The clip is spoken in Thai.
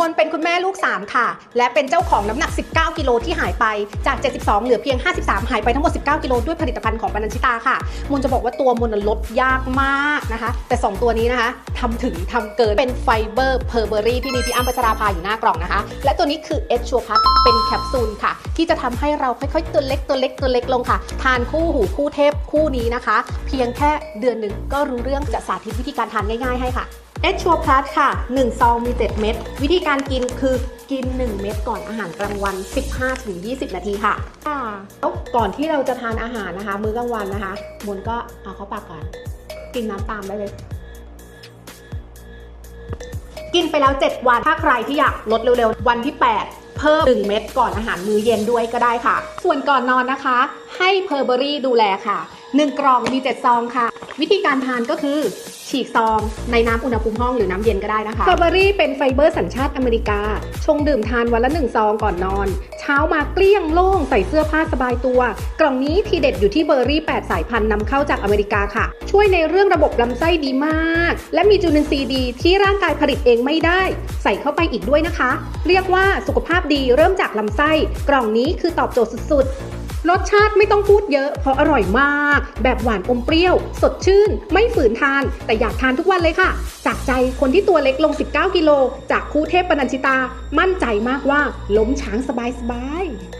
มนเป็นคุณแม่ลูก 3 ค่ะ และเป็นเจ้าของน้ำหนัก 19 กิโลที่หายไปจาก 72 เหลือเพียง 53 หายไปทั้งหมด 19 กิโลด้วยผลิตภัณฑ์ของปนัญชิตาค่ะ มนจะบอกว่าตัวมนลดยากมากนะคะ แต่ 2 ตัวนี้นะคะทำถึงทำเกินเป็นไฟเบอร์เพอร์เบอรี่ที่มีพี่อ้ำพัชราภาอยู่หน้ากล่องนะคะ และตัวนี้คือเอชชัวพัทเป็นแคปซูลค่ะ ที่จะทำให้เราค่อยๆ ตัวเล็กตัวเล็กตัวเล็กลงค่ะ ทานคู่หูคู่เทพคู่นี้นะคะ เพียงแค่เดือนหนึ่งก็รู้เรื่องจะสาธิตวิธีการทานง่าย ๆให้ค่ะ เอชชัวพลัสค่ะ 1 ซองมี 7 เม็ดวิธีการกินคือกิน 1 เม็ดก่อนอาหารกลางวัน 15-20 นาทีค่ะแล้วก่อนที่เราจะทานอาหารนะคะ มื้อกลางวันนะคะมนก็เอาเข้าปากก่อน กินน้ำตามได้เลย กินไปแล้ว 7 วัน ถ้าใครที่อยากลดเร็วๆ วันที่8เพิ่ม 1 เม็ดก่อนอาหารมื้อเย็นด้วยก็ได้ค่ะ ส่วนก่อนนอนนะคะ ให้เพอร์เบอรี่ดูแลค่ะ 1 กล่องมี 7 ซองค่ะ วิธีการทานก็คือ ฉีกซอง ในน้ำอุณหภูมิห้องหรือน้ำเย็นก็ได้นะคะเพอร์เบอรี่เป็นไฟเบอร์สัญชาติอเมริกา ชงดื่มทานวันละ 1 ซองก่อนนอน เช้ามาเกลี้ยงโล่งใส่เสื้อผ้าสบายตัว กล่องนี้ทีเด็ดอยู่ที่เบอร์รี่ 8 สายพันธุ์นำเข้าจากอเมริกาค่ะ ช่วยในเรื่องระบบลำไส้ดีมาก และมีจุลินทรีย์ดีที่ร่างกายผลิตเองไม่ได้ ใส่เข้าไปอีกด้วยนะคะ เรียกว่าสุขภาพดีเริ่มจากลำไส้ กล่องนี้คือตอบโจทย์สุดๆ รสชาติไม่ต้องพูดเยอะ เพราะอร่อยมาก แบบหวานอมเปรี้ยว สดชื่น ไม่ฝืนทาน แต่อยากทานทุกวันเลยค่ะ จากใจคนที่ตัวเล็กลง 19 กิโล จากคู่เทพปนัญชิตา มั่นใจมากว่าล้มช้างสบายๆ